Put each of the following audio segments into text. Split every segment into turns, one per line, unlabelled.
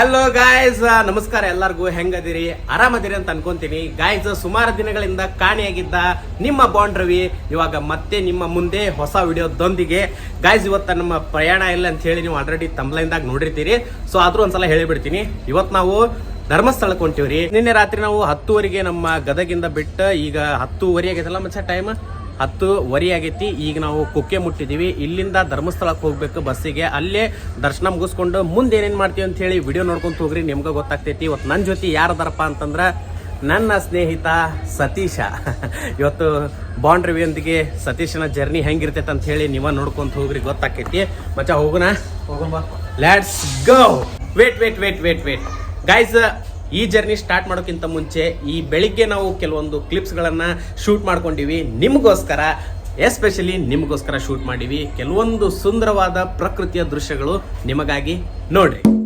Hello guys ನಮಸ್ಕಾರ ಎಲ್ಲರಿಗೂ. ಹೆಂಗದಿರಿ? ಆರಾಮದಿರಿ ಅಂತ ಅನ್ಕೊಂತೀನಿ. ಗಾಯ್ಸ್ ಸುಮಾರು ದಿನಗಳಿಂದ ಕಾಣೆಯಾಗಿದ್ದ ನಿಮ್ಮ ಬಾಂಡ್ ರವಿ, ಇವಾಗ ಮತ್ತೆ ನಿಮ್ಮ ಮುಂದೆ ಹೊಸ ವಿಡಿಯೋದೊಂದಿಗೆ. ಗಾಯ್ಸ್ ಇವತ್ತ ನಮ್ಮ ಪ್ರಯಾಣ ಇಲ್ಲ ಅಂತ ಹೇಳಿ ನೀವು ಆಲ್ರೆಡಿ ತಮ್ಲೈನ್ದಾಗ ನೋಡಿರ್ತೀರಿ. ಸೊ ಆದ್ರೂ ಒಂದ್ಸಲ ಹೇಳಿಬಿಡ್ತೀನಿ. ಇವತ್ತು ನಾವು ಧರ್ಮಸ್ಥಳಕ್ಕೆ ಹೊಂಟಿವ್ರಿ. ನಿನ್ನೆ ರಾತ್ರಿ ನಾವು ಹತ್ತುವರೆಗೆ ನಮ್ಮ ಗದಗಿಂದ ಬಿಟ್ಟು ಈಗ ಹತ್ತುವರೆ ಆಗೈತಲ್ಲ ಮಚ್ಚ ಟೈಮ್ ಹತ್ತುವರೆ ಆಗೈತಿ. ಈಗ ನಾವು ಕುಕ್ಕೆ ಮುಟ್ಟಿದೀವಿ. ಇಲ್ಲಿಂದ ಧರ್ಮಸ್ಥಳಕ್ಕೆ ಹೋಗ್ಬೇಕು ಬಸ್ಸಿಗೆ. ಅಲ್ಲೇ ದರ್ಶನ ಮುಗಿಸ್ಕೊಂಡು ಮುಂದೆ ಏನೇನು ಮಾಡ್ತೀವಿ ಅಂತ ಹೇಳಿ ವಿಡಿಯೋ ನೋಡ್ಕೊಂತ ಹೋಗ್ರಿ ನಿಮ್ಗೆ ಗೊತ್ತಾಗ್ತೈತಿ. ಇವತ್ತು ನನ್ನ ಜೊತೆ ಯಾರದಾರಪ್ಪ ಅಂತಂದ್ರೆ ನನ್ನ ಸ್ನೇಹಿತ ಸತೀಶ. ಇವತ್ತು ಬಾಂಡ್ ರವಿಯೊಂದಿಗೆ ಸತೀಶನ ಜರ್ನಿ ಹೆಂಗಿರ್ತೈತೆ ಅಂತ ಹೇಳಿ ನೀವ ನೋಡ್ಕೊಂತ ಹೋಗ್ರಿ ಗೊತ್ತಾಕೈತಿ ಮಚ್ಚ ಹೋಗೋಣ ಹೋಗೋಣ let's go wait wait wait wait wait guys ಈ ಜರ್ನಿ ಸ್ಟಾರ್ಟ್ ಮಾಡೋಕ್ಕಿಂತ ಮುಂಚೆ ಈ ಬೆಳಿಗ್ಗೆ ನಾವು ಕೆಲವೊಂದು ಕ್ಲಿಪ್ಸ್ಗಳನ್ನು ಶೂಟ್ ಮಾಡ್ಕೊಂಡಿವಿ. ನಿಮಗೋಸ್ಕರ, ಎಸ್ಪೆಷಲಿ ನಿಮಗೋಸ್ಕರ ಶೂಟ್ ಮಾಡಿವಿ. ಕೆಲವೊಂದು ಸುಂದರವಾದ ಪ್ರಕೃತಿಯ ದೃಶ್ಯಗಳು ನಿಮಗಾಗಿ ನೋಡ್ರಿ.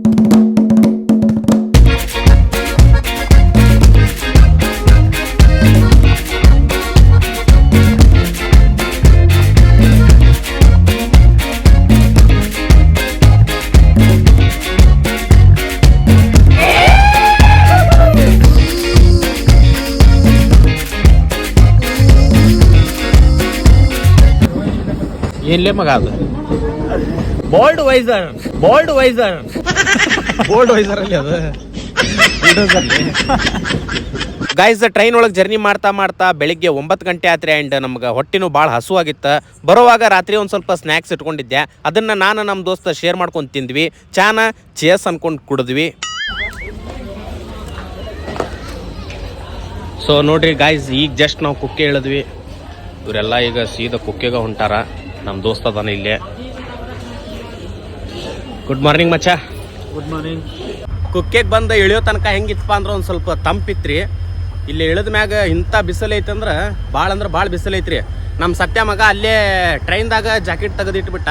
ಎಲ್ಲೇ ಮಗ ಅದು. Bold visor bold visor bold visor ಅಲ್ಲಿ ಅದು. ಗೈಸ್ ಟ್ರೈನ್ ಒಳಗೆ ಜರ್ನಿ ಮಾಡ್ತಾ ಮಾಡ್ತಾ ಬೆಳಿಗ್ಗೆ ಒಂಬತ್ತು ಗಂಟೆ ಆತ್ರಿ ಆ್ಯಂಡ್ ನಮ್ಗೆ ಹೊಟ್ಟೆನೂ ಭಾಳ ಹಸುವಾಗಿತ್ತು. ಬರುವಾಗ ರಾತ್ರಿ ಒಂದು ಸ್ವಲ್ಪ ಸ್ನ್ಯಾಕ್ಸ್ ಇಟ್ಕೊಂಡಿದ್ದೆ. ಅದನ್ನು ನಾನು ನಮ್ಮ ದೋಸ್ತ ಶೇರ್ ಮಾಡ್ಕೊಂಡು ತಿಂದ್ವಿ. ಚಾನ ಚೇಸ್ ಅನ್ಕೊಂಡು ಕುಡಿದ್ವಿ. ಸೊ ನೋಡ್ರಿ ಗಾಯ್ಸ್ ಈಗ ಜಸ್ಟ್ ನಾವು ಕುಕ್ಕೆ ಹೇಳಿದ್ವಿ ಇವರೆಲ್ಲ ಈಗ ಸೀದಾ ಕುಕ್ಕೆಗೆ ಹೊಂಟಾರ. ನಮ್ಮ ದೋಸ್ತ ಅದಾನೆ ಇಲ್ಲಿ. ಗುಡ್ ಮಾರ್ನಿಂಗ್ ಮಚ್ಚ.
ಗುಡ್ ಮಾರ್ನಿಂಗ್
ಕುಕ್ಕೆಗೆ ಬಂದು ಇಳಿಯೋ ತನಕ ಹೆಂಗಿತ್ತಪ್ಪ ಅಂದ್ರೆ ಒಂದು ಸ್ವಲ್ಪ ತಂಪಿತ್ರಿ. ಇಲ್ಲಿ ಇಳಿದ ಮ್ಯಾಗ ಇಂಥ ಬಿಸಿಲು ಐತಂದ್ರೆ ಭಾಳ ಅಂದ್ರೆ ಭಾಳ ಬಿಸಿಲು ಐತ್ರಿ. ನಮ್ಮ ಸತ್ಯ ಮಗ ಅಲ್ಲೇ ಟ್ರೈನ್ದಾಗ ಜಾಕೆಟ್ ತೆಗೆದಿಟ್ಬಿಟ್ಟ.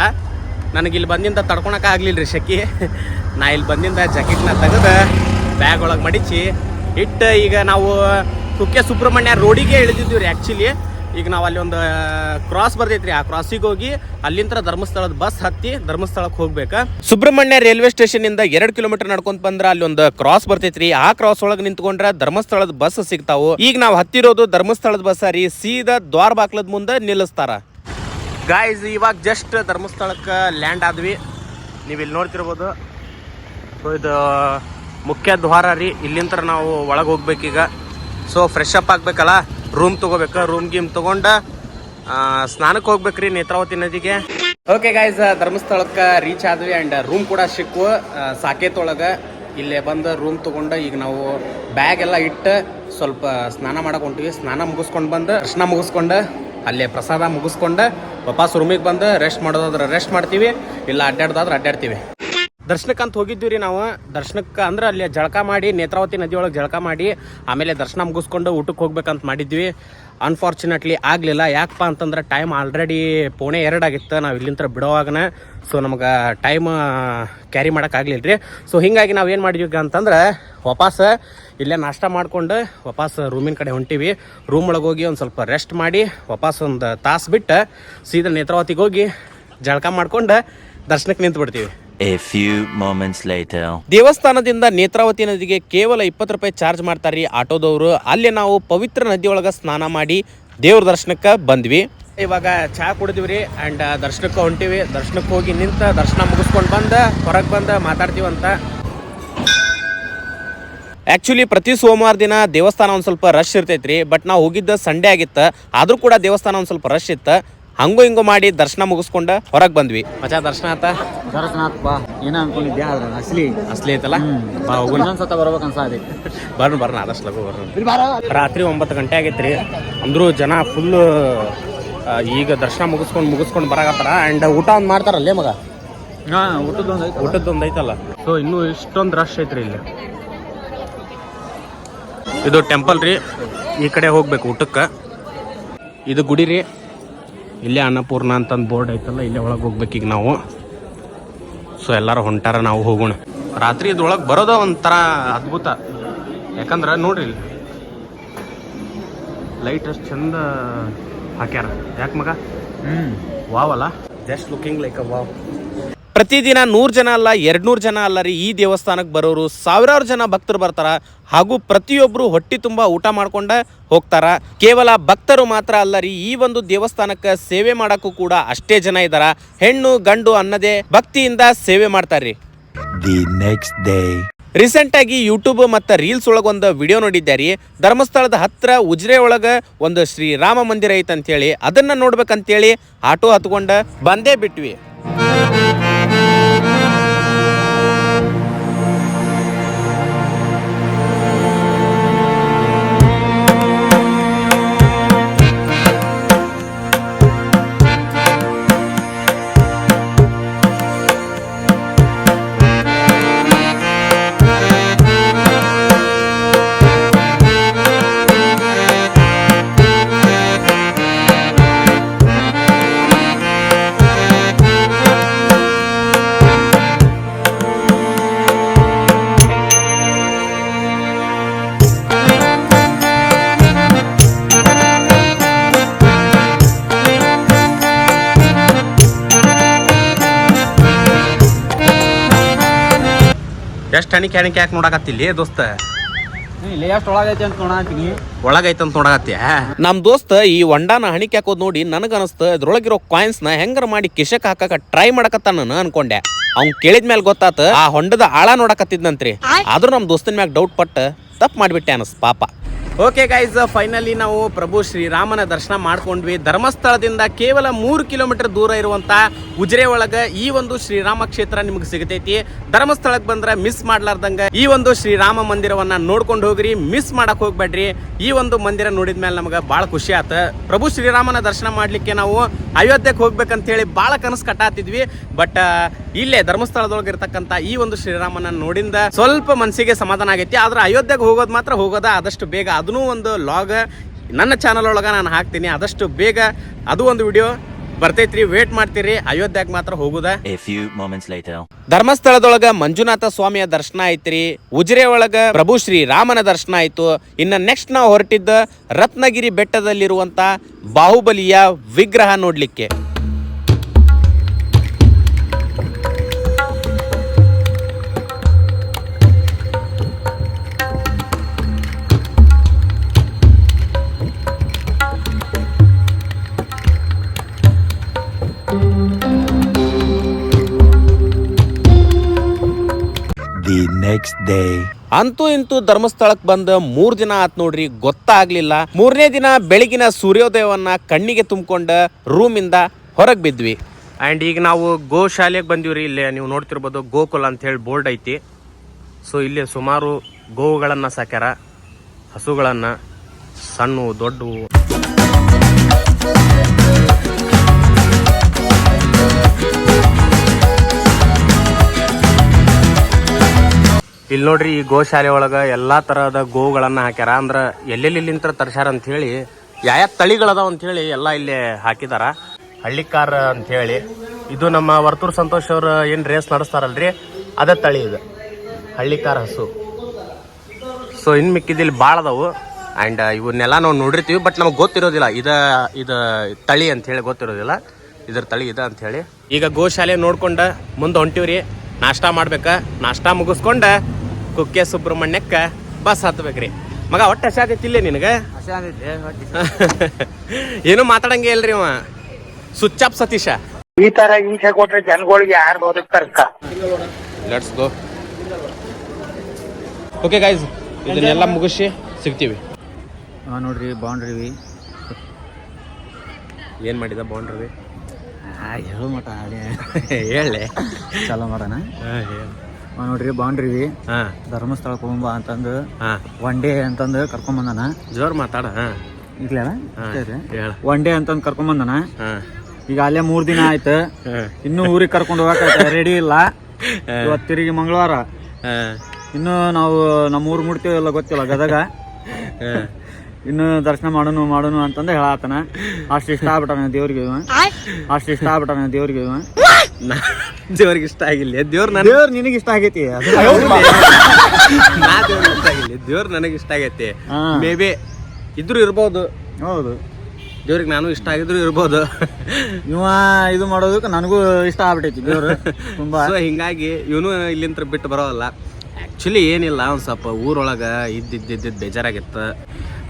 ನನಗೆ ಇಲ್ಲಿ ಬಂದಿಂದ ತಡ್ಕೊಳಕ್ಕೆ ಆಗಲಿಲ್ಲ ರೀ ಶೆಕಿ. ನಾ ಇಲ್ಲಿ ಬಂದಿಂದ ಜಾಕೆಟ್ನ ತೆಗೆದು ಬ್ಯಾಗ್ ಒಳಗೆ ಮಡಿಚಿ ಇಟ್ಟು ಈಗ ನಾವು ಕುಕ್ಕೆ ಸುಬ್ರಹ್ಮಣ್ಯ ರೋಡಿಗೆ ಇಳಿದಿದ್ದೀವಿ ರೀ ಆ್ಯಕ್ಚುಲಿ ಈಗ ನಾವು ಅಲ್ಲಿ ಒಂದು ಕ್ರಾಸ್ ಬರ್ತೈತ್ರಿ. ಆ ಕ್ರಾಸಿಗೆ ಹೋಗಿ ಅಲ್ಲಿಂದ ಧರ್ಮಸ್ಥಳದ ಬಸ್ ಹತ್ತಿ ಧರ್ಮಸ್ಥಳಕ್ಕೆ ಹೋಗ್ಬೇಕು. ಸುಬ್ರಹ್ಮಣ್ಯ ರೈಲ್ವೆ ಸ್ಟೇಷನ್ ಇಂದ ಎರಡು ಕಿಲೋಮೀಟರ್ ನಡ್ಕೊಂತ ಬಂದ್ರ ಅಲ್ಲಿ ಒಂದು ಕ್ರಾಸ್ ಬರ್ತೈತ್ರಿ. ಆ ಕ್ರಾಸ್ ಒಳಗೆ ನಿಂತ್ಕೊಂಡ್ರೆ ಧರ್ಮಸ್ಥಳದ ಬಸ್ ಸಿಗ್ತಾವು. ಈಗ ನಾವು ಹತ್ತಿರೋದು ಧರ್ಮಸ್ಥಳದ ಬಸ್ ರೀ. ಸೀದಾ ದ್ವಾರ ಬಾಕ್ಲದ ಮುಂದೆ ನಿಲ್ಲಿಸ್ತಾರ. ಗಾಯ್ಸ್ ಇವಾಗ ಜಸ್ಟ್ ಧರ್ಮಸ್ಥಳಕ್ಕೆ ಲ್ಯಾಂಡ್ ಆದ್ವಿ. ನೀವು ಇಲ್ಲಿ ನೋಡ್ತಿರ್ಬೋದು. ಇದು ಮುಖ್ಯ ದ್ವಾರ ರೀ. ಇಲ್ಲಿಂದ ನಾವು ಒಳಗೆ ಹೋಗ್ಬೇಕೀಗ. ಸೊ ಫ್ರೆಶ್ ಅಪ್ ಆಗ್ಬೇಕಲ್ಲ? ರೂಮ್ ತಗೋಬೇಕು ರೂಮ್ ಗೀಮ್ ತಗೊಂಡ ಸ್ನಾನಕ್ಕೆ ಹೋಗ್ಬೇಕ್ರಿ ನೇತ್ರಾವತಿ ನದಿಗೆ. ಓಕೆ ಗಾಯ್ಸ್ ಧರ್ಮಸ್ಥಳಕ್ಕೆ ರೀಚ್ ಆದ್ವಿ ಆ್ಯಂಡ್ ರೂಮ್ ಕೂಡ ಸಿಕ್ಕು. ಸಾಕೇತೊಳಗೆ ಇಲ್ಲೇ ಬಂದು ರೂಮ್ ತೊಗೊಂಡು ಈಗ ನಾವು ಬ್ಯಾಗ್ ಎಲ್ಲ ಇಟ್ಟು ಸ್ವಲ್ಪ ಸ್ನಾನ ಮಾಡಕ್ಕೆ ಸ್ನಾನ ಮುಗಿಸ್ಕೊಂಡು ಬಂದು ದರ್ಶನ ಮುಗಿಸ್ಕೊಂಡು, ಅಲ್ಲೇ ಪ್ರಸಾದ ಮುಗಿಸ್ಕೊಂಡು, ವಾಪಸ್ ರೂಮಿಗೆ ಬಂದು ರೆಸ್ಟ್ ಮಾಡೋದಾದ್ರೆ ರೆಸ್ಟ್ ಮಾಡ್ತೀವಿ. ಇಲ್ಲ ಅಡ್ಡಾಡ್ದಾದ್ರೆ ಅಡ್ಡಾಡ್ತೀವಿ ದರ್ಶನಕ್ಕಂತ ಹೋಗಿದ್ವಿ ರೀ ನಾವು. ದರ್ಶನಕ್ಕೆ ಅಂದ್ರೆ ಅಲ್ಲಿ ಜಳಕ ಮಾಡಿ, ನೇತ್ರಾವತಿ ನದಿಯೊಳಗೆ ಜಳಕ ಮಾಡಿ, ಆಮೇಲೆ ದರ್ಶನ ಮುಗಿಸ್ಕೊಂಡು ಊಟಕ್ಕೆ ಹೋಗ್ಬೇಕಂತ ಮಾಡಿದ್ವಿ. ಅನ್ಫಾರ್ಚುನೇಟ್ಲಿ ಆಗಲಿಲ್ಲ. ಯಾಕಪ್ಪ ಅಂತಂದ್ರೆ ಟೈಮ್ ಆಲ್ರೆಡಿ ಪೋಣೆ ಎರಡಾಗಿತ್ತು ನಾವು ಇಲ್ಲಿಂದ ಬಿಡೋವಾಗನ. ಸೊ ನಮ್ಗೆ ಟೈಮ್ ಕ್ಯಾರಿ ಮಾಡೋಕ್ಕಾಗಲಿಲ್ಲ ರೀ ಸೊ ಹೀಗಾಗಿ ನಾವು ಏನು ಮಾಡಿದ್ವಿ ಅಂತಂದ್ರೆ ವಾಪಸ್ ಇಲ್ಲೇ ನಾಷ್ಟ ಮಾಡ್ಕೊಂಡು ವಾಪಸ್ ರೂಮಿನ ಕಡೆ ಹೊಂಟಿವಿ. ರೂಮ್ ಒಳಗೆ ಹೋಗಿ ಒಂದು ಸ್ವಲ್ಪ ರೆಸ್ಟ್ ಮಾಡಿ ವಾಪಸ್ ಒಂದು ತಾಸು ಬಿಟ್ಟು ಸೀದಾ ನೇತ್ರಾವತಿಗೆ ಹೋಗಿ ಜಳಕ ಮಾಡ್ಕೊಂಡು ದರ್ಶನಕ್ಕೆ ನಿಂತು ಬಿಡ್ತೀವಿ
A few moments later.
ದೇವಸ್ಥಾನದಿಂದ ನೇತ್ರಾವತಿ ನದಿಗೆ ಕೇವಲ ಇಪ್ಪತ್ತು ರೂಪಾಯಿ ಚಾರ್ಜ್ ಮಾಡ್ತಾರ್ರಿ ಆಟೋದವರು. ಅಲ್ಲಿ ನಾವು ಪವಿತ್ರ ನದಿಯೊಳಗೆ ಸ್ನಾನ ಮಾಡಿ ದೇವ್ರ ದರ್ಶನಕ್ಕೆ ಬಂದ್ವಿ. ಇವಾಗ ಚಹಾ ಕುಡಿದ್ವಿ ಆ್ಯಂಡ್ ದರ್ಶನಕ್ಕೆ ಹೊಂಟಿವಿ. ದರ್ಶನಕ್ಕೆ ಹೋಗಿ ನಿಂತ ದರ್ಶನ ಮುಗಿಸ್ಕೊಂಡು ಬಂದ, ಹೊರಗೆ ಬಂದು ಮಾತಾಡ್ತೀವಂತ ಆ್ಯಕ್ಚುಲಿ ಪ್ರತಿ ಸೋಮವಾರ ದಿನ ದೇವಸ್ಥಾನ ಒಂದು ಸ್ವಲ್ಪ ರಶ್ ಇರ್ತೈತ್ರಿ. ಬಟ್ ನಾವು ಹೋಗಿದ್ದ ಸಂಡೇ ಆಗಿತ್ತು. ಆದರೂ ಕೂಡ ದೇವಸ್ಥಾನ ಒಂದು ಸ್ವಲ್ಪ ರಶ್ ಇತ್ತು. ಹಂಗೋ ಹಿಂಗೋ ಮಾಡಿ ದರ್ಶನ ಮುಗಿಸ್ಕೊಂಡು ಹೊರಗೆ ಬಂದ್ವಿ. ಮಜಾ ದರ್ಶನ ಆತ?
ಸರಸ್ನಾಥ್ ಬಾ. ಏನ ಅನ್ಕೊಂಡಿದ್ಯಾ ಆದ್ರೆ? ಅಸಲಿ.
ಅಸಲಿ ಐತಲ್ಲ? ಬಾ ಹೋಗೋಣ.
ಇನ್ನೊಂದ್ಸತ ಬರ್ಬೇಕು ಅನ್ಸಾದೆ.
ಬರ್ನ ಬರ್ನ ಆದಷ್ಟು ಲಘು ಬರ್ನ ರಾತ್ರಿ ಒಂಬತ್ತು ಗಂಟೆ ಆಗೈತ್ರಿ. ಅಂದ್ರೂ ಜನ ಫುಲ್ಲು ಈಗ ದರ್ಶನ ಮುಗಿಸ್ಕೊಂಡು ಮುಗಿಸ್ಕೊಂಡು ಬರಾಕತ್ತಾರ. ಆ್ಯಂಡ್ ಊಟ ಒಂದು ಮಾಡ್ತಾರಲ್ಲೇ ಮಗ?
ಹಾ ಊಟದೊಂದು
ಊಟದ್ದೊಂದು ಐತಲ್ಲ. ಸೊ ಇನ್ನೂ ಇಷ್ಟೊಂದು ರಶ್ ಐತ್ರಿ ಇಲ್ಲಿ. ಇದು ಟೆಂಪಲ್ ರೀ. ಈ ಕಡೆ ಹೋಗ್ಬೇಕು ಊಟಕ್ಕೆ. ಇದು ಗುಡಿ ರೀ. ಇಲ್ಲೇ ಅನ್ನಪೂರ್ಣ ಅಂತಂದು ಬೋರ್ಡ್ ಐತಲ್ಲ ಇಲ್ಲೇ ಒಳಗೆ ಹೋಗ್ಬೇಕು ಈಗ ನಾವು. ಸೊ ಎಲ್ಲರೂ ಹೊಂಟಾರ ನಾವು ಹೋಗೋಣ. ರಾತ್ರಿ ಇದ್ರೊಳಗೆ ಬರೋದ ಒಂಥರ ಅದ್ಭುತ. ಯಾಕಂದ್ರೆ ನೋಡ್ರಿ ಲೈಟ್ ಅಷ್ಟು ಚಂದ ಹಾಕ್ಯಾರ. ಯಾಕೆ ಮಗ?
ಹ್ಞೂ
ವಾವ್ ಅಲ್ಲ? Just looking like a wow ಪ್ರತಿದಿನ ನೂರು ಜನ ಅಲ್ಲ ಎರಡ್ನೂರ್ ಜನ ಅಲ್ಲ ರೀ ಈ ದೇವಸ್ಥಾನಕ್ಕೆ ಬರೋರು. ಸಾವಿರಾರು ಜನ ಭಕ್ತರು ಬರ್ತಾರ. ಹಾಗೂ ಪ್ರತಿಯೊಬ್ಬರು ಹೊಟ್ಟಿ ತುಂಬಾ ಊಟ ಮಾಡ್ಕೊಂಡ ಹೋಗ್ತಾರ. ಕೇವಲ ಭಕ್ತರು ಮಾತ್ರ ಅಲ್ಲ ರೀ ಈ ಒಂದು ದೇವಸ್ಥಾನಕ್ಕೆ ಸೇವೆ ಮಾಡಕ್ಕೂ ಕೂಡ ಅಷ್ಟೇ ಜನ ಇದಾರ. ಹೆಣ್ಣು ಗಂಡು ಅನ್ನದೇ ಭಕ್ತಿಯಿಂದ ಸೇವೆ ಮಾಡ್ತಾರ್ರಿ.
ದಿ ನೆಕ್ಸ್ಟ್ ಡೇ
ರೀಸೆಂಟ್ ಆಗಿ ಯೂಟ್ಯೂಬ್ ಮತ್ತು ರೀಲ್ಸ್ ಒಳಗೊಂದು ಒಂದು ವಿಡಿಯೋ ನೋಡಿದ್ದೆ ರೀ. ಧರ್ಮಸ್ಥಳದ ಹತ್ತಿರ ಉಜಿರೆ ಒಳಗೆ ಒಂದು ಶ್ರೀರಾಮ ಮಂದಿರ ಐತಂತೇಳಿ. ಅದನ್ನು ಅದನ್ನ ನೋಡ್ಬೇಕಂತೇಳಿ ಆಟೋ ಹತ್ಕೊಂಡು ಬಂದೇ ಬಿಟ್ವಿ. ಎಷ್ಟು ಹಣಿಕೆ ಹಣಿಕೆ ಯಾಕೆ ನೋಡಕತ್ತಿಲ್ಲಿ ದೋಸ್ತ?
ಇಲ್ಲಿ ಎಷ್ಟು ಒಳಗೈತಿ ಅಂತ ನೋಡತ್ತೀನಿ
ಅಂತ ನೋಡಕತ್ತಿ ನಮ್ ದೋಸ್ತ ಈ ಹೊಂಡಾನ ಹಣಿಕೆ ಹಾಕೋದ್ ನೋಡಿ ನನಗ ಅನಸ್ತ ಇದ್ರೊಳಗಿರೋ ಕಾಯಿನ್ಸ್ನ ಹೆಂಗಾರ ಮಾಡಿ ಕಿಶಕ್ ಹಾಕಕ ಟ್ರೈ ಮಾಡಕತ್ತ ನಾನು ಅನ್ಕೊಂಡೆ. ಅವ್ನ್ ಕೇಳಿದ ಮೇಲೆ ಗೊತ್ತಾತ ಆ ಹೊಂಡದ ಆಳ ನೋಡಕತ್ತಿದ್ನಂತ್ರಿ. ಆದ್ರೂ ನಮ್ ದೋಸ್ತನ ಮ್ಯಾಗ ಡೌಟ್ ಪಟ್ಟ ತಪ್ಪು ಮಾಡ್ಬಿಟ್ಟೆ ಅನಸ್ ಪಾಪ. ಓಕೆ ಗೈಸ್ ಫೈನಲಿ ನಾವು ಪ್ರಭು ಶ್ರೀರಾಮನ ದರ್ಶನ ಮಾಡ್ಕೊಂಡ್ವಿ. ಧರ್ಮಸ್ಥಳದಿಂದ ಕೇವಲ ಮೂರು ಕಿಲೋಮೀಟರ್ ದೂರ ಇರುವಂತ ಉಜಿರೆ ಒಳಗ ಈ ಒಂದು ಶ್ರೀರಾಮ ಕ್ಷೇತ್ರ ನಿಮ್ಗೆ ಸಿಗತೈತಿ. ಧರ್ಮಸ್ಥಳಕ್ಕೆ ಬಂದ್ರೆ ಮಿಸ್ ಮಾಡ್ಲಾರ್ದಂಗ ಈ ಒಂದು ಶ್ರೀರಾಮ ಮಂದಿರವನ್ನ ನೋಡ್ಕೊಂಡು ಹೋಗ್ರಿ. ಮಿಸ್ ಮಾಡಕ್ ಹೋಗ್ಬೇಡ್ರಿ. ಈ ಒಂದು ಮಂದಿರ ನೋಡಿದ ಮೇಲೆ ನಮ್ಗೆ ಭಾಳ ಖುಷಿ ಆತ. ಪ್ರಭು ಶ್ರೀರಾಮನ ದರ್ಶನ ಮಾಡ್ಲಿಕ್ಕೆ ನಾವು ಅಯೋಧ್ಯೆಗೆ ಹೋಗ್ಬೇಕಂತ ಹೇಳಿ ಭಾಳ ಕನಸು ಕಟ್ಟಾತಿದ್ವಿ. ಬಟ್ ಇಲ್ಲೇ ಧರ್ಮಸ್ಥಳದೊಳಗೆ ಇರ್ತಕ್ಕಂಥ ಈ ಒಂದು ಶ್ರೀರಾಮನ ನೋಡಿಂದ ಸ್ವಲ್ಪ ಮನಸ್ಸಿಗೆ ಸಮಾಧಾನ ಆಗೈತಿ. ಆದ್ರೆ ಅಯೋಧ್ಯೆಗೆ ಹೋಗೋದು ಮಾತ್ರ ಹೋಗೋದ ಆದಷ್ಟು ಬೇಗ ಅದನ್ನೂ ಒಂದು ಲಾಗ ನನ್ನ ಚಾನಲ್ ಒಳಗೆ ನಾನು ಹಾಕ್ತೀನಿ. ಆದಷ್ಟು ಬೇಗ ಅದು ಒಂದು ವಿಡಿಯೋ ಬರ್ತೈತ್ರಿ. ವೇಟ್ ಮಾಡ್ತೀರಿ. ಅಯೋಧ್ಯೆಗೆ ಮಾತ್ರ ಹೋಗುದ. ಧರ್ಮಸ್ಥಳದೊಳಗ ಮಂಜುನಾಥ ಸ್ವಾಮಿಯ ದರ್ಶನ ಐತ್ರಿ. ಉಜಿರೆ ಒಳಗ ಪ್ರಭು ಶ್ರೀ ರಾಮನ ದರ್ಶನ ಆಯ್ತು. ಇನ್ನ ನೆಕ್ಸ್ಟ್ ನಾವು ಹೊರಟಿದ್ದ ರತ್ನಗಿರಿ ಬೆಟ್ಟದಲ್ಲಿರುವಂತ ಬಾಹುಬಲಿಯ ವಿಗ್ರಹ ನೋಡ್ಲಿಕ್ಕೆ.
The day.
ಅಂತೂ ಇಂತೂ ಧರ್ಮಸ್ಥಳಕ್ಕೆ ಬಂದ ಮೂರ್ ದಿನ ಆತ್ ನೋಡ್ರಿ ಗೊತ್ತಾಗ್ಲಿಲ್ಲ. ಮೂರನೇ ದಿನ ಬೆಳಗಿನ ಸೂರ್ಯೋದಯವನ್ನ ಕಣ್ಣಿಗೆ ತುಂಬಿಕೊಂಡ ರೂಮಿಂದ ಹೊರಗೆ ಬಿದ್ವಿ. ಆ್ಯಂಡ್ ಈಗ ನಾವು ಗೋ ಶಾಲೆಗೆ ಬಂದಿವ್ರಿ ಇಲ್ಲೇ ನೀವು ನೋಡ್ತಿರ್ಬೋದು ಗೋಕುಲ ಅಂತ ಹೇಳಿ ಬೋರ್ಡ್ ಐತಿ. ಸೊ ಇಲ್ಲಿ ಸುಮಾರು ಗೋವುಗಳನ್ನು ಸಾಕ್ಯಾರ. ಹಸುಗಳನ್ನು ಸಣ್ಣ ದೊಡ್ಡವು. ಇಲ್ಲಿ ನೋಡ್ರಿ ಈ ಗೋಶಾಲೆ ಒಳಗ ಎಲ್ಲಾ ತರಹದ ಗೋವುಗಳನ್ನ ಹಾಕ್ಯಾರ. ಅಂದ್ರ ಎಲ್ಲೆಲ್ಲಿಂತ್ರ ತರ್ಸ್ಯಾರ ಅಂತ ಹೇಳಿ ಯಾವ ತಳಿಗಳದಾವ ಅಂತ ಹೇಳಿ ಎಲ್ಲ ಇಲ್ಲಿ ಹಾಕಿದಾರ. ಹಳ್ಳಿಕಾರ ಅಂತ ಹೇಳಿ. ಇದು ನಮ್ಮ ವರ್ತೂರ್ ಸಂತೋಷ್ ಅವ್ರ ಏನು ರೇಸ್ ನಡೆಸ್ತಾರಲ್ರಿ? ಅದೇ ತಳಿ ಇದು. ಹಳ್ಳಿಕಾರ ಹಸು. ಸೊ ಇನ್ನು ಮಿಕ್ಕಿದಿಲ್ಲಿ ಭಾಳ ಅದಾವು. ಆ್ಯಂಡ್ ಇವನ್ನೆಲ್ಲ ನಾವು ನೋಡಿರ್ತೀವಿ ಬಟ್ ನಮಗೆ ಗೊತ್ತಿರೋದಿಲ್ಲ. ಇದ, ಇದು ತಳಿ ಅಂತ ಹೇಳಿ ಗೊತ್ತಿರೋದಿಲ್ಲ. ಇದ್ರ ತಳಿ ಇದೆ ಅಂತ ಹೇಳಿ. ಈಗ ಗೋಶಾಲೆ ನೋಡ್ಕೊಂಡು ಮುಂದೆ ಹೊಂಟಿವ್ರಿ. ನಾಷ್ಟ ಮಾಡ್ಬೇಕು. ನಾಷ್ಟ ಮುಗಿಸ್ಕೊಂಡ ಕುಕ್ಕೆ ಸುಬ್ರಹ್ಮಣ್ಯಕ್ಕ ಬಸ್ ಹತ್ಬೇಕ್ರಿ. ಮಗ ಒಟ್ಟು ಹಸಿ ನಿನಗೆ?
ಆಗೈತಿ ಹೊಟ್ಟಿ
ಏನು ಮಾತಾಡಂಗೆ ಇಲ್ರಿ ಅವ. Switch off Satisha.
ಈ ತರ ಹಿಂಸೆ ಕೊಟ್ರೆ ಜನಗಳಿಗೆ ಯಾರು ಬದುಕ್ತಾರ
ಲೆಟ್ಸ್ ಗೋ ಓಕೆ ಗೈಸ್ ಇದನ್ನೆಲ್ಲ ಮುಗಿಸಿ ಸಿಗ್ತೀವಿ.
ಹಾಂ ನೋಡ್ರಿ ಬೌಂಡ್ರಿ
ಏನು ಮಾಡಿದ ಬೌಂಡ್ರಿ
ಹೇಳು ಮಟ
ಹೇಳಿ
ಚಲೋ ಮಾಡೋಣ.
ಹಾಂ ಹೇಳಿ.
ಹಾಂ ನೋಡ್ರಿ ಬೌಂಡ್ರಿ
ಧರ್ಮಸ್ಥಳ
ಧರ್ಮಸ್ಥಳಕ್ಕೆ ಹೋಗುಂಬ ಅಂತಂದು. ಒನ್ ಡೇ ಅಂತಂದು ಕರ್ಕೊಂಡ್ ಬಂದಾನ.
ಜೋರ್ ಮಾತಾಡ ಇಲ್ಲ
ಒನ್ ಡೇ ಅಂತಂದು ಕರ್ಕೊಂಬಂದಾನ
ಬಂದನ.
ಈಗ ಅಲ್ಲೇ ಮೂರ್ ದಿನ ಆಯ್ತು. ಇನ್ನು ಊರಿಗೆ ಕರ್ಕೊಂಡು ಹೋಗಕ್ಕೆ ರೆಡಿ ಇಲ್ಲ. ಇವತ್ತು ತಿರುಗಿ ಮಂಗಳವಾರ. ಇನ್ನು ನಾವು ನಮ್ಮ ಊರು ಮುಡ್ತೀವಲ್ಲ ಗೊತ್ತಿಲ್ಲ ಗದಗ. ಇನ್ನು ದರ್ಶನ ಮಾಡೋನು ಮಾಡೋನು ಅಂತಂದು ಹೇಳಾತನ ಅಷ್ಟು ಇಷ್ಟ ಆಗ್ಬಿಟ್ಟಾನ ದೇವ್ರಿಗೆ ಇವ. ಅಷ್ಟು ಇಷ್ಟ ಆಗ್ಬಿಟ್ಟಾನ ದೇವ್ರಿಗೆ
ದೇವ್ರಿಗೆ ಇಷ್ಟ ಆಗಿಲ್ಲ. ದೇವ್ರ
ದೇವ್ರ ನಿನಗೆ ಇಷ್ಟ ಆಗೈತಿ.
ನಾ ದೇವ್ರಿಗೆ ಇಷ್ಟ ಆಗಿಲ್ಲ. ದೇವ್ರ ನನಗೆ ಇಷ್ಟ ಆಗೈತಿ.
ಮೇಬಿ
ಮೇ ಬಿ ಇದ್ರು ಇರ್ಬೋದು.
ಹೌದು.
ದೇವ್ರಿಗೆ ನಾನು ಇಷ್ಟ ಆಗಿದ್ರು ಇರ್ಬೋದು.
ಇವ ಇದು ಮಾಡೋದಕ್ಕೆ ನನಗೂ ಇಷ್ಟ ಆಗ್ಬಿಟ್ಟೈತಿ ದೇವ್ರು. ತುಂಬಾ.
ಸೊ ಹಿಂಗಾಗಿ ಇವನು ಇಲ್ಲಿಂದ ಬಿಟ್ಟು ಬರೋಲ್ಲ ಆ್ಯಕ್ಚುಲಿ ಏನಿಲ್ಲ ಒಂದು ಸ್ವಲ್ಪ ಊರೊಳಗೆ ಇದ್ದಿದ್ದಿದ್ದು ಬೇಜಾರಾಗಿತ್ತು.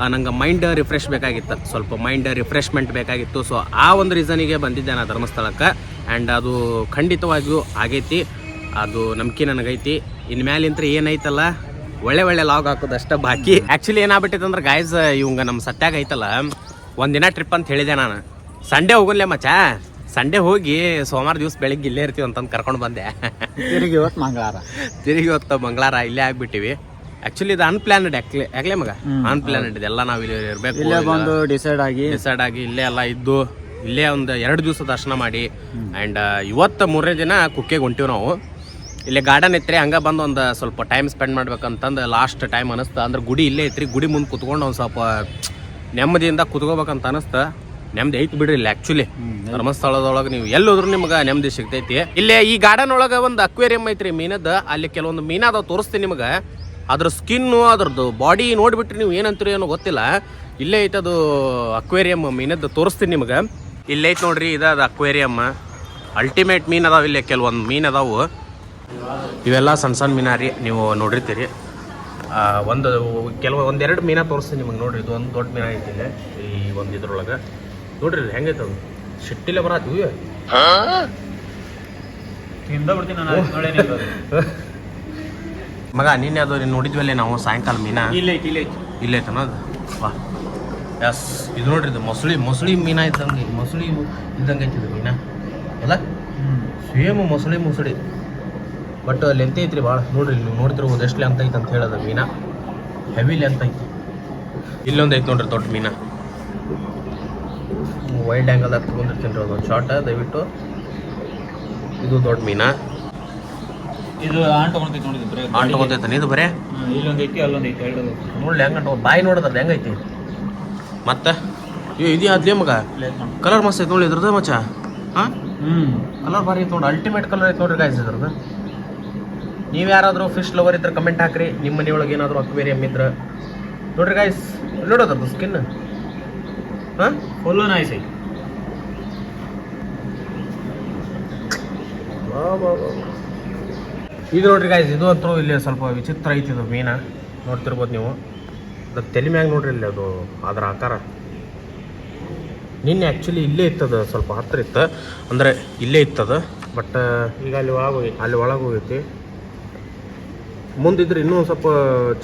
ನಂಗೆ ಮೈಂಡ್ ರಿಫ್ರೆಶ್ ಬೇಕಾಗಿತ್ತು. ಸ್ವಲ್ಪ ಮೈಂಡ್ ರಿಫ್ರೆಶ್ಮೆಂಟ್ ಬೇಕಾಗಿತ್ತು. ಸೊ ಆ ಒಂದು ರೀಸನಿಗೆ ಬಂದಿದ್ದೆ ನಾನು ಧರ್ಮಸ್ಥಳಕ್ಕೆ. ಆ್ಯಂಡ್ ಅದು ಖಂಡಿತವಾಗಿಯೂ ಆಗೈತಿ. ಅದು ನಂಬಿಕೆ ನನಗೈತಿ. ಇನ್ನು ಮ್ಯಾಲಿಂತ್ರ ಏನೈತಲ್ಲ ಒಳ್ಳೆ ಒಳ್ಳೆ ಲಾಗ್ ಹಾಕೋದಷ್ಟ ಬಾಕಿ. ಆ್ಯಕ್ಚುಲಿ ಏನಾಗ್ಬಿಟ್ಟಿತ್ತು ಅಂದ್ರೆ ಗಾಯ್ಸ್ ಇವಂಗ ನಮ್ಮ ಸತ್ಯಾಗ ಐತಲ್ಲ ಒಂದಿನ ಟ್ರಿಪ್ ಅಂತ ಹೇಳಿದೆ ನಾನು. ಸಂಡೇ ಹೋಗಲ್ಲೇ ಮಚ್ಚ? ಸಂಡೇ ಹೋಗಿ ಸೋಮವಾರ ದಿವಸ ಬೆಳಿಗ್ಗೆ ಇಲ್ಲೇ ಇರ್ತೀವಿ ಅಂತಂದು ಕರ್ಕೊಂಡು ಬಂದೆ.
ತಿರುಗಿ ಇವತ್ತು ಮಂಗಳಾರ
ತಿರುಗಿ ಇವತ್ತು ಮಂಗಳಾರ ಇಲ್ಲೇ ಆಗ್ಬಿಟ್ಟಿವಿ. ಆಕ್ಚುಲಿ ಇದು ಅನ್ಪ್ಲಾನಡ್ ಯಾಕ್ಲೆ ಮಗ. ಅನ್ಪ್ಲಾನಡ್ ಇದೆಲ್ಲ ನಾವು ಇಲ್ಲಿ ಇರಬೇಕು.
ಇಲ್ಲೇ ಬಂದು ಡಿಸೈಡ್ ಆಗಿ.
ಡಿಸೈಡ್ ಆಗಿ ಇಲ್ಲೇ ಎಲ್ಲ ಇದ್ದು ಇಲ್ಲೇ ಒಂದು ಎರಡು ದಿವಸ ದರ್ಶನ ಮಾಡಿ. ಆ್ಯಂಡ್ ಇವತ್ತು ಮೂರನೇ ದಿನ ಕುಕ್ಕೆಗೆ ಹೊಂಟಿವಿ ನಾವು. ಇಲ್ಲೇ ಗಾರ್ಡನ್ ಐತ್ರಿ ಹಂಗೆ ಬಂದು ಒಂದು ಸ್ವಲ್ಪ ಟೈಮ್ ಸ್ಪೆಂಡ್ ಮಾಡ್ಬೇಕಂತಂದು ಲಾಸ್ಟ್ ಟೈಮ್ ಅನಿಸ್ತು. ಅಂದ್ರೆ ಗುಡಿ ಇಲ್ಲೇ ಐತ್ರಿ ಗುಡಿ ಮುಂದೆ ಕುತ್ಕೊಂಡು ಒಂದು ಸ್ವಲ್ಪ ನೆಮ್ಮದಿಯಿಂದ ಕುತ್ಕೋಬೇಕಂತ ಅನಿಸ್ತು. ನೆಮ್ಮದಿ ಐತಿ ಬಿಡ್ರಿ ಇಲ್ಲಿ ಆ್ಯಕ್ಚುಲಿ ಧರ್ಮಸ್ಥಳದೊಳಗೆ ನೀವು ಎಲ್ಲೋದ್ರೂ ನಿಮ್ಗೆ ನೆಮ್ಮದಿ ಸಿಗ್ತೈತಿ. ಇಲ್ಲೇ ಈ ಗಾರ್ಡನ್ ಒಳಗೆ ಒಂದು ಅಕ್ವೇರಿಯಂ ಐತ್ರಿ ಮೀನದ. ಅಲ್ಲಿ ಕೆಲವೊಂದು ಮೀನಾದ ತೋರಿಸ್ತೀನಿ ನಿಮಗೆ. ಅದ್ರ ಸ್ಕಿನ್ನು ಅದ್ರದ್ದು ಬಾಡಿ ನೋಡಿಬಿಟ್ರೆ ನೀವು ಏನಂತೀರಿ ಏನೋ ಗೊತ್ತಿಲ್ಲ. ಇಲ್ಲೇ ಐತೆ ಅದು ಅಕ್ವೇರಿಯಂ ಮೀನದ್ದು ತೋರಿಸ್ತೀನಿ ನಿಮಗೆ. ಇಲ್ಲೇ ಐತೆ ನೋಡ್ರಿ ಇದು ಅದು ಅಕ್ವೇರಿಯಮ್ ಅಲ್ಟಿಮೇಟ್ ಮೀನ್ ಅದಾವ ಇಲ್ಲೇ ಕೆಲವೊಂದು ಮೀನು ಅದಾವು. ಇವೆಲ್ಲ ಸಣ್ಣ ಸಣ್ಣ ಮೀನ ರೀ ನೀವು ನೋಡಿರ್ತೀರಿ. ಒಂದು ಕೆಲವು ಒಂದೆರಡು ಮೀನ ತೋರಿಸ್ತೀನಿ ನಿಮಗೆ ನೋಡ್ರಿ ಇದು ಒಂದು ದೊಡ್ಡ ಮೀನ ಐತಿ ಇಲ್ಲೇ ಈ ಒಂದು ಇದ್ರೊಳಗೆ. ನೋಡ್ರಿ ಹೆಂಗೈತೆ ಅದು? ಶಿಟ್ಟಿಲೆ ಬರತ್ತೀವಿ
ತಿಂದ ಬಿಡ್ತೀನಿ ನಾನು
ಮಗ ನಿನ್ನೆ ಅದು ನೀನು ನೋಡಿದ್ವಲ್ಲೇ ನಾವು ಸಾಯಂಕಾಲ ಮೀನಾ?
ಇಲ್ಲ ಐತಿ ಇಲ್ಲ ಐತಿ.
ಇಲ್ಲೇ ಐತನ ಅದು? ವಾ. ಎಸ್ ಇದು ನೋಡ್ರಿ ಇದು ಮೊಸಳಿ ಮೊಸಳಿ ಮೀನಾ ಇದ್ದಂಗೆ ಮೊಸಳಿ ಇದ್ದಂಗೆ ಐತಿ ಇದು ಮೀನ. ಅಲ್ಲ? ಸೇಮ್ ಮೊಸಳಿ ಮೊಸಳಿ. ಬಟ್ ಲೆಂತ್ ಐತ್ರಿ ಭಾಳ ನೋಡ್ರಿ ನೀವು ನೋಡ್ತಿರ್ಬೋದು ಎಷ್ಟು ಲೆಂತ್ ಐತೆ ಅಂತ ಹೇಳೋದು ಮೀನಾ. ಹೆವಿ ಲೆಂತ್ ಐತಿ. ಇಲ್ಲೊಂದು ಐತೆ ನೋಡ್ರಿ ದೊಡ್ಡ ಮೀನಾ. ವೈಲ್ಡ್ ಆ್ಯಂಗಲ್ದಾಗ ತೊಗೊಂಡಿರ್ತೀನಿ ರೀ ಅದೊಂದು ಶಾರ್ಟ್ ದಯವಿಟ್ಟು. ಇದು ದೊಡ್ಡ ಮೀನ.
ಇದು ಆನ್ ತಗೊಂಡೈತಿ ನೋಡಿದ್ರೆ
ಆನ್ ತಗೊಂತೈತಾನೆ ಇದು ಬರೇ?
ಇಲ್ಲೊಂದು ಐತಿ ಅಲ್ಲೊಂದು ಐತಿ ಎರಡು
ನೋಡ್ಲಿ ಹೆಂಗ ಬಾಯಿ ನೋಡೋದ್ರ ಹೆಂಗೈತಿ? ಮತ್ತೆ? ಇವ್ ಇದು ಅದ್ಲೇ ಮಗ? ಕಲರ್ ಮಸ್ತ್ ಐತೆ ನೋಡಿ ಇದ್ರದ್ದು ಮಚ್ಚ. ಹಾಂ?
ಹ್ಮ್.
ಕಲರ್ ಬಾರಿ ಐತೆ ನೋಡಿ ಅಲ್ಟಿಮೇಟ್ ಕಲರ್ ಐತೆ ನೋಡ್ರಿ ಗಾಯ್ಸ್ ಇದ್ರದ್ದು. ನೀವು ಯಾರಾದರೂ ಫಿಶ್ ಲವರ್ ಇದ್ರೆ ಕಮೆಂಟ್ ಹಾಕ್ರಿ ನಿಮ್ಮ ಮನೆಯೊಳಗೆ ಏನಾದರೂ ಅಕ್ವೇರಿಯಂ ಇದ್ರೆ. ನೋಡ್ರಿ ಗಾಯ್ಸ್ ನೋಡೋದ್ರದ್ದು ಸ್ಕಿನ್ ಹಾಂ?
ಫುಲ್ಲು ನೈಸ್ ಐತಿ.
ಇದು ನೋಡ್ರಿ ಗಾಯ್ಸ್ ಇದು ಅಂತೂ ಇಲ್ಲಿ ಸ್ವಲ್ಪ ವಿಚಿತ್ರ ಐತಿ ಇದು ಮೀನ. ನೋಡ್ತಿರ್ಬೋದು ನೀವು. ಅದು ತಲೆ ಮ್ಯಾಗ ನೋಡ್ರಿ ಇಲ್ಲಿ ಅದು ಅದರ ಆಕಾರ. ನಿನ್ನೆ ಆ್ಯಕ್ಚುಲಿ ಇಲ್ಲೇ ಇತ್ತದ ಸ್ವಲ್ಪ ಹತ್ತಿರ ಇತ್ತು. ಅಂದರೆ ಇಲ್ಲೇ ಇತ್ತದ ಬಟ್ ಈಗ ಅಲ್ಲಿ ಒಳಗೆ ಹೋಗಿ ಅಲ್ಲಿ ಒಳಗೆ ಹೋಗೈತಿ. ಮುಂದಿದ್ರೆ ಇನ್ನೂ ಸ್ವಲ್ಪ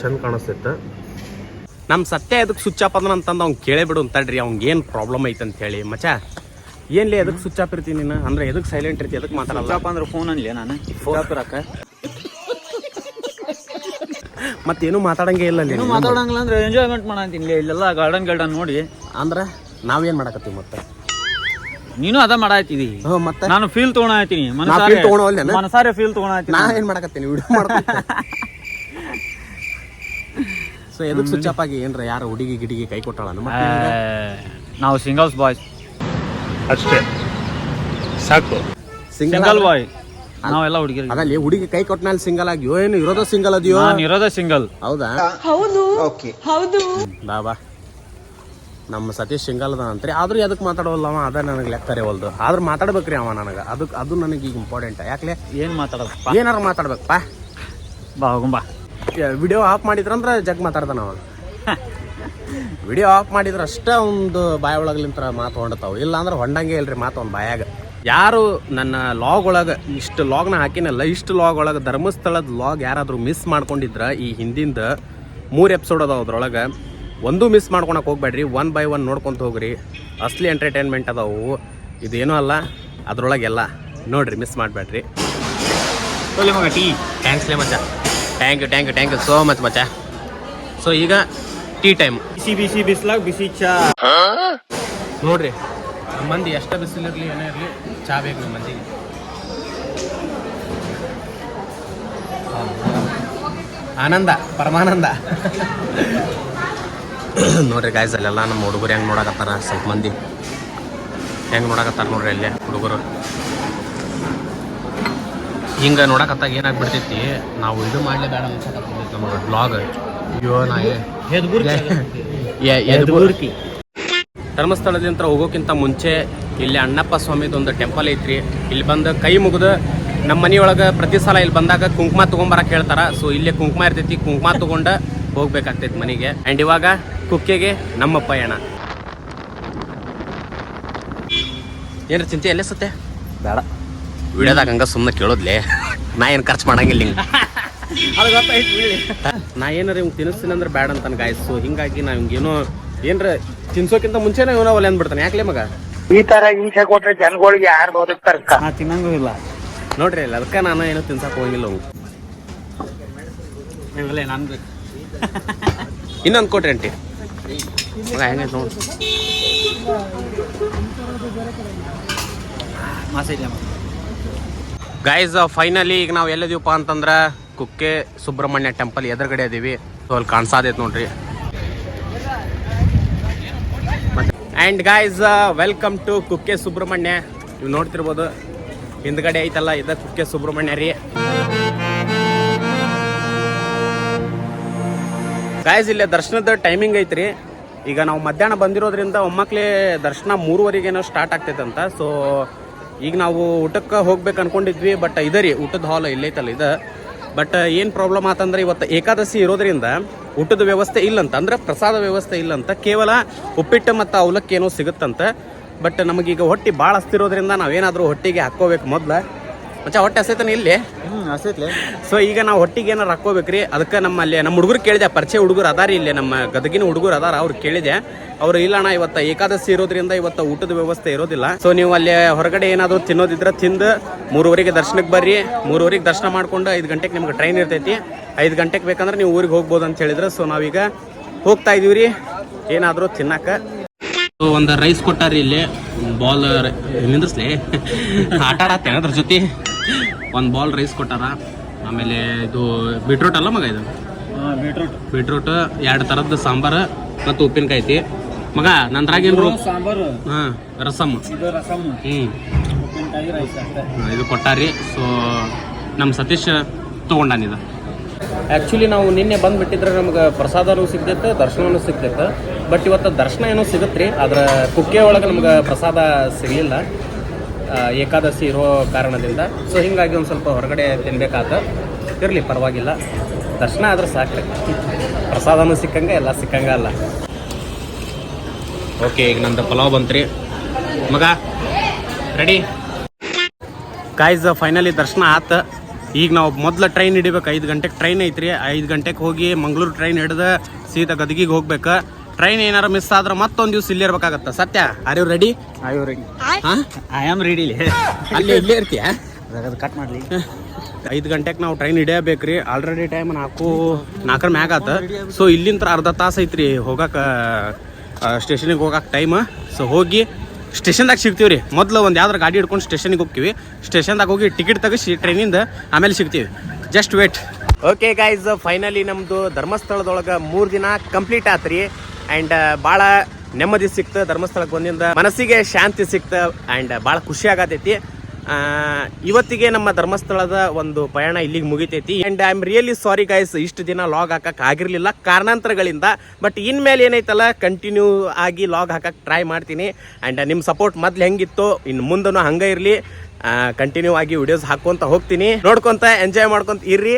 ಚೆಂದ ಕಾಣಿಸ್ತಿತ್ತು. ನಮ್ಮ ಸತ್ಯ ಅದಕ್ಕೆ ಸ್ವಿಚ್ ಆಫ್ ಅದನ್ನ ಅಂತಂದು ಅವ್ನು ಕೇಳೇ ಬಿಡು ಅಂತಡ್ರಿ ಅವ್ನಿಗೆ ಏನು ಪ್ರಾಬ್ಲಮ್ ಐತೆ ಅಂತ ಹೇಳಿ ಮಚ ಏನ್ಲಿ ಎದಕ್ಕೆ ಸ್ವಿಚ್ ಆಫ್ ಇರ್ತೀನಿ ನೀನು? ಅಂದ್ರೆ ಎದಕ್ಕೆ ಸೈಲೆಂಟ್ ಇರ್ತಿ? ಎದಕ್ಕೆ ಮಾತಾಡಲ್ಲ?
ಅಂದ್ರೆ ಫೋನ್ ಅನ್ಲಿ ನಾನು? ಫೋನ್ ಇರಕ್ಕ
ಮತ್ತೇನು ಮಾತಾಡಂಗೆ ಇಲ್ಲ ಅಲ್ಲಿ.
ಏನು ಮಾತಾಡಂಗಿಲ್ಲ ಅಂದ್ರೆ ಎಂಜಾಯ್ಮೆಂಟ್ ಮಾಡಂತೀನಿ ಇಲ್ಲಿ ಇಲ್ಲೆಲ್ಲ ಗಾರ್ಡನ್ ಗಾರ್ಡನ್ ನೋಡಿ.
ಅಂದ್ರೆ ನಾವೇನ್ ಮಾಡಕತ್ತೀವಿ ಮತ್ತೆ?
ನೀನು ಅದ ಮಾಡಾಯ್ತಿದಿ
ಮತ್ತೆ?
ನಾನು ಫೀಲ್
ತಗೊಳತೀನಿ ತಗೊಳವಲ್ಲೇನ?
ಮನಸಾರೆ ಫೀಲ್ ತಗೊಳತೀನಿ
ನಾ ಏನ್ ಮಾಡಕತ್ತೀನಿ? ವಿಡಿಯೋ ಮಾಡ್ತೀನಿ. ಸೊ ಎದಕ್ಕೆ ಸ್ವಿಚ್ ಆಫ್ ಆಗಿ? ಏನ್ರ ಯಾರು ಹುಡುಗಿ ಗಿಡಿಗೆ ಕೈ ಕೊಟ್ಟಾಳ?
ನಾವು ಸಿಂಗಲ್ಸ್ ಬಾಯ್ಸ್
ಅಷ್ಟೇ. ಸಾಕು.
ಸಿಂಗಲ್ ಬಾಯ್ ನಾವೆಲ್ಲ ಹುಡುಗಿರಿ
ಅದಲ್ಲಿ ಹುಡುಗಿ ಕೈ ಕೊಟ್ಟ ಮೇಲೆ ಸಿಂಗಲ್ ಆಗಿಯೋ ಏನು ಇರೋದ ಸಿಂಗಲ್ ಅದಿಯೋ?
ನಾನು ಇರೋದೇ ಸಿಂಗಲ್.
ಹೌದಾ?
ಹೌದು. ಹೌದು.
ಬಾ ಬಾ ನಮ್ಮ ಸತೀಶ್ ಸಿಂಗಲ್ ಅದ ಅಂತ್ರಿ. ಆದ್ರೂ ಎದಕ್ ಮಾತಾಡೋಲ್ಲ ಅವ? ಅದ ನನಗೆ ಲೆಕ್ಕ ಒಲ್ದು. ಆದ್ರೂ ಮಾತಾಡ್ಬೇಕ್ರಿ ಅವ ನನಗೆ. ಅದಕ್ಕೆ ಅದು ನನಗೆ ಈಗ ಇಂಪಾರ್ಟೆಂಟ್ ಯಾಕ್ಲೆ?
ಏನು ಮಾತಾಡೋದಪ್ಪ?
ಏನಾರ ಮಾತಾಡ್ಬೇಕಪ್ಪ
ಬಾ ಹೋಗುಂಬಾ
ವಿಡಿಯೋ ಆಫ್ ಮಾಡಿದ್ರಂದ್ರೆ ಜಗ್ ಮಾತಾಡ್ತಾನ ಅವ? ವಿಡಿಯೋ ಆಫ್ ಮಾಡಿದ್ರೆ ಅಷ್ಟೇ ಒಂದು ಬಾಯ ಒಳಗ್ಲಿಂತ್ರ ಮಾತು ಹೊಂಡತಾವ. ಇಲ್ಲ ಅಂದ್ರೆ ಹೊಂಡಂಗೆ ಇಲ್ರಿ ಮಾತು ಒಂದು ಬಾಯಾಗ. ಯಾರು ನನ್ನ ಲಾಗ್ ಒಳಗೆ ಇಷ್ಟು ಲಾಗ್ನ ಹಾಕಿನಲ್ಲ ಇಷ್ಟು ಲಾಗ್ ಒಳಗೆ ಧರ್ಮಸ್ಥಳದ ಲಾಗ್ ಯಾರಾದರೂ ಮಿಸ್ ಮಾಡ್ಕೊಂಡಿದ್ರ ಈ ಹಿಂದಿಂದ ಮೂರು ಎಪಿಸೋಡ್ ಅದಾವ ಅದ್ರೊಳಗೆ. ಒಂದು ಮಿಸ್ ಮಾಡ್ಕೊಳಕ್ ಹೋಗ್ಬೇಡ್ರಿ ಒನ್ ಬೈ ಒನ್ ನೋಡ್ಕೊಂತ ಹೋಗ್ರಿ. ಅಸ್ಲಿ ಎಂಟರ್ಟೈನ್ಮೆಂಟ್ ಅದಾವು. ಇದೇನೂ ಅಲ್ಲ ಅದ್ರೊಳಗೆಲ್ಲ ನೋಡ್ರಿ ಮಿಸ್ ಮಾಡಬೇಡ್ರಿ.
ಟೀ
ಥ್ಯಾಂಕ್ಸ್ ಲೇ ಮಚ್ಚ. Thank you thank you thank you so much ಮಚ್ಚ. ಸೊ ಈಗ ಟೀ ಟೈಮ್
ಬಿಸಿ ಬಿಸಿ ಬಿಸಿಲಾಗ ಬಿಸಿ ಚಾ.
ನೋಡ್ರಿ. ಮಂದಿ ಎಷ್ಟು ಬಿಸಿಲಿರಲಿ ಏನೇ ಇರಲಿ ಚಾ ಬೇಕು ನಮ್ಮ ಮಂದಿಗೆ. ಆನಂದ ಪರಮಾನಂದ. ನೋಡ್ರಿ ಗಾಯ್ಸ್ ಅಲ್ಲೆಲ್ಲ ನಮ್ಮ ಹುಡುಗರು ಹೆಂಗೆ ನೋಡಕತ್ತಾರ? ಸ್ವಲ್ಪ ಮಂದಿ ಹೆಂಗೆ ನೋಡಕತ್ತಾರ ನೋಡ್ರಿ ಅಲ್ಲೇ ಹುಡುಗರು. ಹಿಂಗೆ ನೋಡಕತ್ತಾಗ ಏನಾಗ್ಬಿಡ್ತೈತಿ ನಾವು ಇದು ಮಾಡಲೇ ಬೇಡ ಅನ್ಸಕತ್ತೈತಿ ನಮಗೆ ಬ್ಲಾಗ್ ಅಯ್ಯೋ ನಾ ಧರ್ಮಸ್ಥಳದಿಂದ ಹೋಗೋಕ್ಕಿಂತ ಮುಂಚೆ ಇಲ್ಲಿ ಅಣ್ಣಪ್ಪ ಸ್ವಾಮಿದು ಒಂದು ಟೆಂಪಲ್ ಐತ್ರಿ. ಇಲ್ಲಿ ಬಂದು ಕೈ ಮುಗಿದು ನಮ್ಮ ಮನೆಯೊಳಗೆ ಪ್ರತಿ ಸಲ ಇಲ್ಲಿ ಬಂದಾಗ ಕುಂಕುಮ ತೊಗೊಂಬರಕ್ಕೆ ಹೇಳ್ತಾರೆ. ಸೊ ಇಲ್ಲೇ ಕುಂಕುಮ ಇರ್ತೈತಿ ಕುಂಕುಮ ತೊಗೊಂಡು ಹೋಗ್ಬೇಕಾಗ್ತೈತಿ ಮನೆಗೆ. ಆ್ಯಂಡ್ ಇವಾಗ ಕುಕ್ಕೆಗೆ ನಮ್ಮ ಪಯಣ. ಏನ್ರಿ ಚಿಂತೆ ಎಲ್ಲೇ ಸತ್ತೆ
ಬೇಡ.
ವಿಡಿಯೋದಾಗ ಹಂಗ ಸುಮ್ಮನೆ ಕೇಳೋದ್ಲೆ. ನಾ ಏನು ಖರ್ಚು ಮಾಡಂಗಿಲ್ಲ ಹಿಂಗೆ
ಅದು ಗೊತ್ತಾಯ್ತು
ನಾ ಏನಾರ ಹಿಂಗೆ ತಿನ್ನಿಸ್ತೀನಿ ಅಂದ್ರೆ ಬೇಡ ಅಂತಾನೆ ಗಾಯಸು ಹಿಂಗಾಗಿ ನಾ ಏನೋ ಏನ್ರ ತಿನ್ಸೋಕ್ಕಿಂತ ಮುಂಚೆನೇ ಇವನ ಒಲೆ ಅಂದ್ಬಿಡ್ತಾನೆ. ಯಾಕ್ಲೆ ಮಗ?
ಈ ತರ ಹಿಂಸೆ ಕೊಟ್ರೆ ಜನಗಳಿಗೆ ಯಾರು ಬದುಕ್ತಾರ
ನಾ ತಿನ್ನಂಗೂ ಇಲ್ಲ.
ನೋಡ್ರಿ ಇಲ್ಲ ಅದಕ್ಕೆ ನಾನು ಏನು ತಿನ್ಸಕ್ ಹೋಗಿಲ್ಲ ಅವು
ಇಲ್ಲೇ ನಾನು ಬೇಕು.
ಇನ್ನೊಂದು ಕೊಟ್ರಿ ಅಂಟಿ ಮಗ ಹೆಂಗೈತೆ ನೋಡಿ. ಗೈಸ್ ಫೈನಲಿ ಈಗ ನಾವು ಎಲ್ಲಿದೀವಪ್ಪ ಅಂತಂದ್ರೆ ಕುಕ್ಕೆ ಸುಬ್ರಹ್ಮಣ್ಯ ಟೆಂಪಲ್ ಎದುರುಗಡೆ ಅದೀವಿ ಸೊ ಅಲ್ಲಿ ಕಾಣಿಸಾದೈತೆ ನೋಡ್ರಿ. And guys welcome to Kukke Subrahmanya ನೀವು ನೋಡ್ತಿರ್ಬೋದು, ಹಿಂದ್ಗಡೆ ಐತಲ್ಲ, ಇದ ಕುಕ್ಕೆ ಸುಬ್ರಹ್ಮಣ್ಯ ರೀ. ಗಾಯ್ಸ್ ಇಲ್ಲೇ ದರ್ಶನದ ಟೈಮಿಂಗ್ ಐತ್ರಿ. ಈಗ ನಾವು ಮಧ್ಯಾಹ್ನ ಬಂದಿರೋದ್ರಿಂದ ಒಮ್ಮಕ್ಲೇ ದರ್ಶನ ಮೂರುವರೆಗೇನೋ ಸ್ಟಾರ್ಟ್ ಆಗ್ತೈತಂತ. ಸೊ ಈಗ ನಾವು ಊಟಕ್ಕೆ ಹೋಗ್ಬೇಕು ಅನ್ಕೊಂಡಿದ್ವಿ ಬಟ್ ಇದ ರೀ, ಊಟದ ಹಾಲ್ ಇಲ್ಲೈತಲ್ಲ ಇದು. ಬಟ್ ಏನು ಪ್ರಾಬ್ಲಮ್ ಆತಂದ್ರೆ ಇವತ್ತು ಏಕಾದಶಿ ಇರೋದ್ರಿಂದ ಊಟದ ವ್ಯವಸ್ಥೆ ಇಲ್ಲಂತ ಅಂದ್ರೆ ಪ್ರಸಾದ ವ್ಯವಸ್ಥೆ ಇಲ್ಲಂತ ಕೇವಲ ಉಪ್ಪಿಟ್ಟು ಮತ್ತು ಅವಲಕ್ಕಿ ಏನೋ ಸಿಗುತ್ತಂತೆ. ಬಟ್ ನಮಗೀಗ ಹೊಟ್ಟೆ ಭಾಳ ಹಸ್ತಿರೋದ್ರಿಂದ ನಾವೇನಾದರೂ ಹೊಟ್ಟೆಗೆ ಹಾಕ್ಕೋಬೇಕು ಮೊದ್ಲು. ಮತ್ತೆ ಹೊಟ್ಟೆ ಹಸೈತನ ಇಲ್ಲಿ? ಸೊ ಈಗ ನಾವು ಹೊಟ್ಟಿಗೆ ಏನಾರು ಹಾಕ್ಕೋಬೇಕ್ರಿ? ಅದಕ್ಕೆ ನಮ್ಮಲ್ಲಿ ನಮ್ಮ ಹುಡುಗರು ಕೇಳಿದೆ ಪರಿಚಯ ಹುಡುಗರು ಅದಾರಿ ಇಲ್ಲಿ ನಮ್ಮ ಗದಗಿನ ಹುಡುಗರು ಅದಾರ ಅವ್ರು ಕೇಳಿದೆ. ಅವ್ರು ಇಲ್ಲ ಅಣ್ಣ ಇವತ್ತ ಏಕಾದಶಿ ಇರೋದ್ರಿಂದ ಇವತ್ತ ಊಟದ ವ್ಯವಸ್ಥೆ ಇರೋದಿಲ್ಲ. ಸೊ ನೀವು ಅಲ್ಲಿ ಹೊರಗಡೆ ಏನಾದ್ರು ತಿನ್ನೋದಿದ್ರೆ ತಿಂದು ಮೂರುವರೆಗೆ ದರ್ಶನಕ್ಕೆ ಬರ್ರಿ. ಮೂರುವರೆಗೆ ದರ್ಶನ ಮಾಡ್ಕೊಂಡು ಐದು ಗಂಟೆಗೆ ನಿಮ್ಗೆ ಟ್ರೈನ್ ಇರ್ತೈತಿ. ಐದು ಗಂಟೆಗೆ ಬೇಕಂದ್ರೆ ನೀವು ಊರಿಗೆ ಹೋಗ್ಬೋದು ಅಂತ ಹೇಳಿದ್ರೆ. ಸೊ ನಾವೀಗ ಹೋಗ್ತಾ ಇದೀವಿ ರೀ. ಏನಾದರೂ ತಿನ್ನಕ್ಕೆ ಒಂದು ರೈಸ್ ಕೊಟ್ಟಾರಿ ಇಲ್ಲಿ. ಬಾಲ್ ನಿಂದ್ರಿಸ್ಲಿ? ಆಟ ಆಡತ್ತೆ ಅದ್ರ ಜೊತೆ. ಒಂದು ಬಾಲ್ ರೈಸ್ ಕೊಟ್ಟಾರ. ಆಮೇಲೆ ಇದು ಬೀಟ್ರೂಟ್ ಅಲ್ಲ ಮಗ ಇದು?
ಬೀಟ್ರೂಟ್
ಬೀಟ್ರೂಟ್ ಎರಡು ಥರದ್ದು ಸಾಂಬಾರು ಮತ್ತು ಉಪ್ಪಿನಕಾಯಿ ಐತಿ. ಮಗ ನಂದ್ರಾಗ ಏನು
ಸಾಂಬಾರು.
ಹಾಂ ರಸಮ್.
ಇದು ರಸಮ್. ಉಪ್ಪಿನಕಾಯಿ ರೈಸ್ ಅಷ್ಟೇ.
ಇದು ಕೊಟ್ಟಾರಿ. ಸೊ ನಮ್ಮ ಸತೀಶ್ ತೊಗೊಂಡಾನಿದ ಆ್ಯಕ್ಚುಲಿ ನಾವು ನಿನ್ನೆ ಬಂದುಬಿಟ್ಟಿದ್ರೆ ನಮ್ಗೆ ಪ್ರಸಾದನೂ ಸಿಗ್ತೈತೆ ದರ್ಶನವೂ ಸಿಗ್ತೈತೆ ಬಟ್ ಇವತ್ತು ದರ್ಶನ ಏನೋ ಸಿಗುತ್ತೆ ರೀ ಆದ್ರೆ ಕುಕ್ಕೆ ಒಳಗೆ ನಮ್ಗೆ ಪ್ರಸಾದ ಸಿಗಲಿಲ್ಲ. ಏಕಾದಶಿ ಇರೋ ಕಾರಣದಿಂದ. ಸೊ ಹಿಂಗಾಗಿ ಒಂದು ಸ್ವಲ್ಪ ಹೊರಗಡೆ ತಿನ್ಬೇಕಾದ ಇರಲಿ ಪರವಾಗಿಲ್ಲ. ದರ್ಶನ ಆದ್ರೆ ಸಾಕ್ರಿ. ಪ್ರಸಾದನೂ ಸಿಕ್ಕಂಗೆ ಎಲ್ಲ ಸಿಕ್ಕಂಗೆ ಅಲ್ಲ. ಓಕೆ ಈಗ ನಂದು ಪಲಾವ್ ಬಂತ್ರಿ. ಮಗ ರೆಡಿ ಗಾಯ್ಸ್ ಫೈನಲಿ ದರ್ಶನ ಆತ. ಈಗ ನಾವು ಮೊದಲು ಟ್ರೈನ್ ಹಿಡಿಬೇಕು ಐದು ಗಂಟೆಗೆ ಟ್ರೈನ್ ಐತ್ರಿ. ಐದು ಗಂಟೆಗೆ ಹೋಗಿ ಮಂಗಳೂರು ಟ್ರೈನ್ ಹಿಡ್ದು ಸೀತಾ ಗದಗಿಗೆ ಹೋಗ್ಬೇಕು. ಟ್ರೈನ್ ಏನಾರ ಮಿಸ್ ಆದ್ರೆ ಮತ್ತೊಂದು ದಿವ್ಸ ಇಲ್ಲೇ ಇರ್ಬೇಕಾಗತ್ತ. ಸತ್ಯ ಆರ್ ಯು ರೆಡಿ
ಅಯ್ಯೋ ರೆಡಿ
ಹಾ?
ಐ ಆಮ್ ರೆಡಿ
ಅಲ್ಲಿ ಇಲ್ಲೇ ಇರ್ತೀಯ?
ಕಟ್ ಮಾಡಲಿ.
ಐದು ಗಂಟೆಗೆ ನಾವು ಟ್ರೈನ್ ಹಿಡಿಯಬೇಕ್ರಿ. ಆಲ್ರೆಡಿ ಟೈಮ್ ನಾಲ್ಕು ನಾಲ್ಕರ ಮ್ಯಾಗ ಆತ. ಸೊ ಇಲ್ಲಿಂದ ಅರ್ಧ ತಾಸು ಐತ್ರಿ ಹೋಗಕ್ಕೆ ಸ್ಟೇಷನಿಗೆ ಹೋಗಕ್ಕೆ ಟೈಮ್ ಸೊ ಹೋಗಿ ಸ್ಟೇಷನ್ದಾಗ ಸಿಗ್ತೀವಿ ರೀ ಮೊದಲು ಒಂದು ಯಾವ್ದಾರು ಗಾಡಿ ಹಿಡ್ಕೊಂಡು ಸ್ಟೇಷನಿಗೆ ಹೋಗ್ತೀವಿ. ಸ್ಟೇಷನ್ದಾಗ ಹೋಗಿ ಟಿಕೆಟ್ ತೆಗಿಸಿ ಟ್ರೈನಿಂದ ಆಮೇಲೆ ಸಿಗ್ತೀವಿ. Just wait okay guys finally ನಮ್ಮದು ಧರ್ಮಸ್ಥಳದೊಳಗೆ ಮೂರು ದಿನ ಕಂಪ್ಲೀಟ್ ಆತ್ರಿ. ಆ್ಯಂಡ್ ಭಾಳ ನೆಮ್ಮದಿ ಸಿಕ್ತು ಧರ್ಮಸ್ಥಳಕ್ಕೆ ಬಂದಿಂದ ಮನಸ್ಸಿಗೆ ಶಾಂತಿ ಸಿಕ್ತು ಆ್ಯಂಡ್ ಭಾಳ ಖುಷಿ ಆಗತೈತಿ. ಇವತ್ತಿಗೆ ನಮ್ಮ ಧರ್ಮಸ್ಥಳದ ಒಂದು ಪಯಣ ಇಲ್ಲಿಗೆ ಮುಗಿತೈತಿ. And I am really sorry guys ಇಷ್ಟು ದಿನ ಲಾಗ್ ಹಾಕಕ್ಕೆ ಆಗಿರಲಿಲ್ಲ. ಕಾರಣಾಂತರಗಳಿಂದ ಬಟ್ ಇನ್ಮೇಲೆ ಏನೈತಲ್ಲ ಕಂಟಿನ್ಯೂ ಆಗಿ ಲಾಗ್ ಹಾಕಕ್ಕೆ ಟ್ರೈ ಮಾಡ್ತೀನಿ. ಆ್ಯಂಡ್ ನಿಮ್ಮ ಸಪೋರ್ಟ್ ಮೊದ್ಲು ಹೆಂಗಿತ್ತು, ಇನ್ನು ಮುಂದೂ ಹಂಗೆ ಇರಲಿ. ಕಂಟಿನ್ಯೂ ಆಗಿ ವಿಡಿಯೋಸ್ ಹಾಕ್ಕೊಂತ ಹೋಗ್ತೀನಿ. ನೋಡ್ಕೊಂತ ಎಂಜಾಯ್ ಮಾಡ್ಕೊಂತ ಇರ್ರಿ.